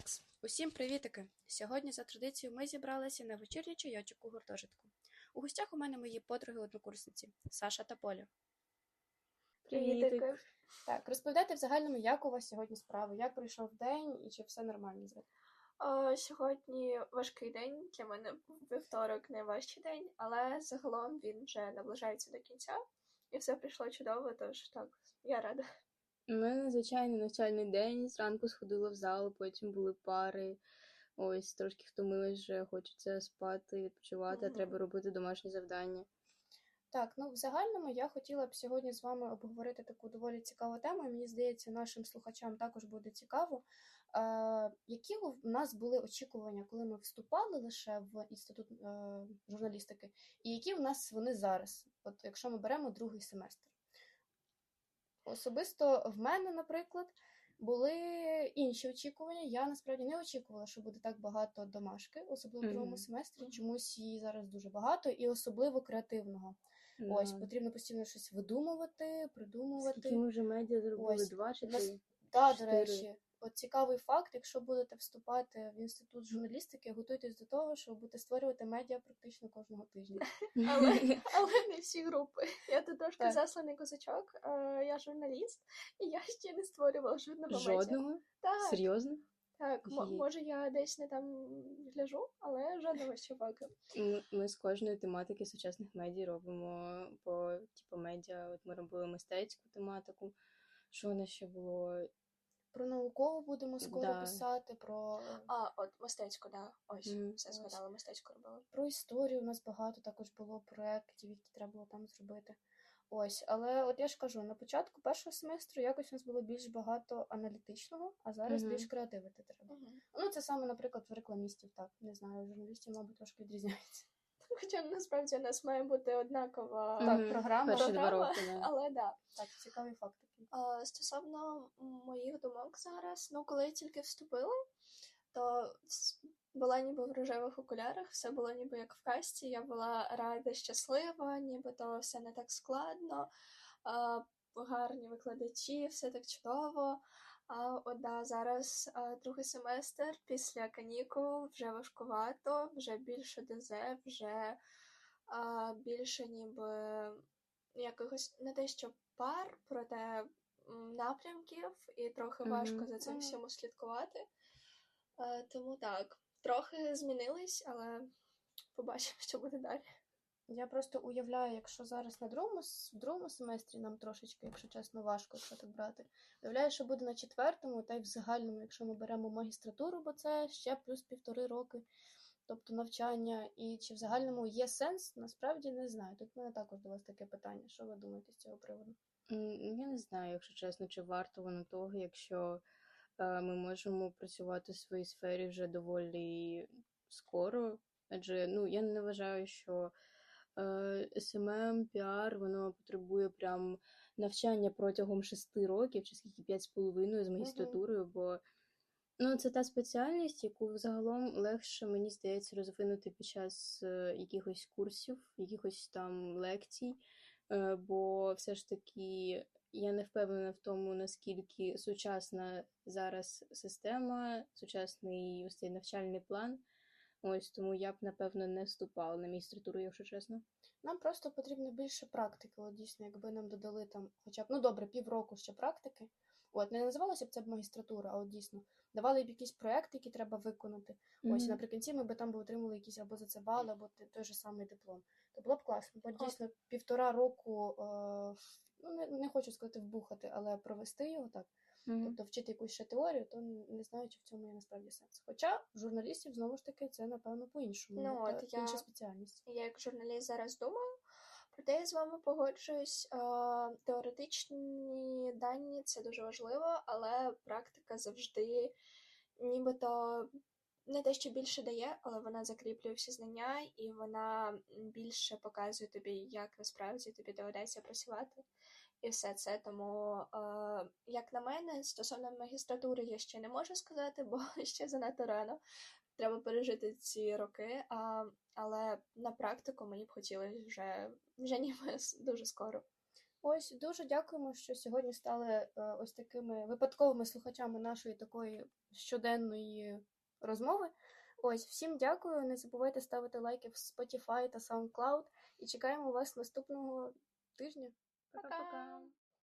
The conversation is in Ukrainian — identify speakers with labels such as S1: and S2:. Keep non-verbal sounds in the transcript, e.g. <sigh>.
S1: Такс, усім привітики! Сьогодні за традицією ми зібралися на вечірній чайочок у гуртожитку. У гостях у мене мої подруги-однокурсниці Саша та Поля.
S2: Привітики.
S1: Так, розповідайте в загальному, як у вас сьогодні справи, як пройшов день і чи все нормально з вами?
S2: О, сьогодні важкий день. Для мене вівторок найважчий день, але загалом він вже наближається до кінця, і все прийшло чудово, тож так, я рада.
S3: У мене звичайний навчальний день. Зранку сходила в зал, потім були пари. Ось трошки втомилась вже, хочеться спати, відпочивати, а треба робити домашні завдання.
S1: Так, ну в загальному я хотіла б сьогодні з вами обговорити таку доволі цікаву тему, і мені здається, нашим слухачам також буде цікаво. Е, які у нас були очікування, коли ми вступали лише в інститут е, журналістики, і які у нас вони зараз, от якщо ми беремо другий семестр? Особисто в мене, наприклад, були інші очікування. Я насправді не очікувала, що буде так багато домашки, особливо в другому
S3: Мгм.
S1: семестрі. Чомусь її зараз дуже багато, і особливо креативного. Ось, потрібно постійно щось видумувати, придумувати.
S3: Скільки ми вже медіа зробили?
S1: Ось,
S3: Два чи три?
S1: Да, до речі, от цікавий факт, якщо будете вступати в інститут журналістики, готуйтесь до того, що будете створювати медіа практично кожного тижня. <laughs>
S2: Але, <laughs> але не всі групи. Я тут трошки засланий козачок, е, я журналіст, і я ще не створювала жодного медіа.
S3: Жодного?
S2: Так,
S3: Серйозно?
S2: так, може я десь не там гляжу, але жодного ще поки.
S3: Ми, ми з кожної тематики сучасних медіа робимо по типу медіа. От ми робили мистецьку тематику. Що у нас ще було?
S1: Про наукову будемо скоро
S3: Да.
S1: писати, про,
S2: А, от мистецько, да. Ось,
S3: Мгм.
S2: все
S1: Ось.
S2: згадала, мистецько робила.
S1: про історію. У нас багато також було проєктів, які треба було там зробити. Ось, але от я ж кажу, на початку першого семестру якось у нас було більш багато аналітичного, а зараз
S3: Мгм.
S1: більш креативити треба.
S2: Мгм.
S1: Ну, це саме, наприклад, в рекламістів, так. Не знаю, журналістів, мабуть, трошки відрізняється. <laughs>
S2: Хоча насправді у нас має бути однакова
S1: Так,
S3: Мгм.
S1: програма.
S3: Перші два роки. Да.
S2: але да.
S1: Так, цікавий факт такий.
S2: А, Стосовно моїх думок зараз, ну коли я тільки вступила, то була ніби в рожевих окулярах, все було ніби як в касті. Я була рада, щаслива, ніби то все не так складно, гарні викладачі, все так чудово. А от да, зараз а, другий семестр після канікул вже важкувато, вже більше ДЗ, вже а, більше ніби якогось не те, що пар, проте напрямків, і трохи важко за цим всім слідкувати. Е, тому так, трохи змінились, але побачимо, що буде далі.
S1: Я просто уявляю, якщо зараз на другому, в другому семестрі нам трошечки, якщо чесно, важко, якщо так брати. Уявляю, що буде на четвертому, та й в загальному, якщо ми беремо магістратуру, бо це ще плюс півтори роки, тобто навчання. І чи в загальному є сенс, насправді не знаю. Тут в мене також до вас таке питання. Що ви думаєте з цього приводу?
S3: Я не знаю, якщо чесно, чи варто воно того, якщо е, ми можемо працювати в своїй сфері вже доволі скоро. Адже ну, я не вважаю, що е, SMM, піар, воно потребує прям навчання протягом шести років, чи скільки п'ять з половиною з магістратурою, бо ну, це та спеціальність, яку загалом легше, мені здається, розвинути під час е, якихось курсів, якихось там лекцій. Е, бо все ж таки я не впевнена в тому, наскільки сучасна зараз система, сучасний ось цей навчальний план. Ось тому я б напевно не вступала на магістратуру, якщо чесно.
S1: Нам просто потрібно більше практики. От дійсно, якби нам додали там, хоча б ну добре, півроку ще практики. От не називалося б це б магістратура, а от дійсно давали б якісь проекти, які треба виконати. Ось
S3: Мгм.
S1: наприкінці ми б там би отримали якісь або за це бали, або той же самий диплом. То було б класно. Бо дійсно півтора року, е, ну не, не хочу сказати вбухати, але провести його так.
S3: Мгм.
S1: Тобто вчити якусь ще теорію, то не знаю, чи в цьому є насправді сенс. Хоча в журналістів знову ж таки це напевно по-іншому.
S2: Ну,
S1: та
S2: от я-
S1: інша спеціальність.
S2: Я як журналіст зараз думаю, проте я з вами погоджуюсь. Е, Теоретичні дані це дуже важливо, але практика завжди нібито не те, що більше дає, але вона закріплює всі знання і вона більше показує тобі, як насправді тобі доведеться працювати. І все це. Тому, е, як на мене, стосовно магістратури я ще не можу сказати, бо <laughs> ще занадто рано. Треба пережити ці роки, а, але на практику мені б хотілося вже, вже ніби <laughs> дуже скоро.
S1: Ось дуже дякуємо, що сьогодні стали е, ось такими випадковими слухачами нашої такої щоденної розмови. Ось всім дякую. Не забувайте ставити лайки в Spotify та SoundCloud і чекаємо вас наступного тижня.
S3: Пока-пока.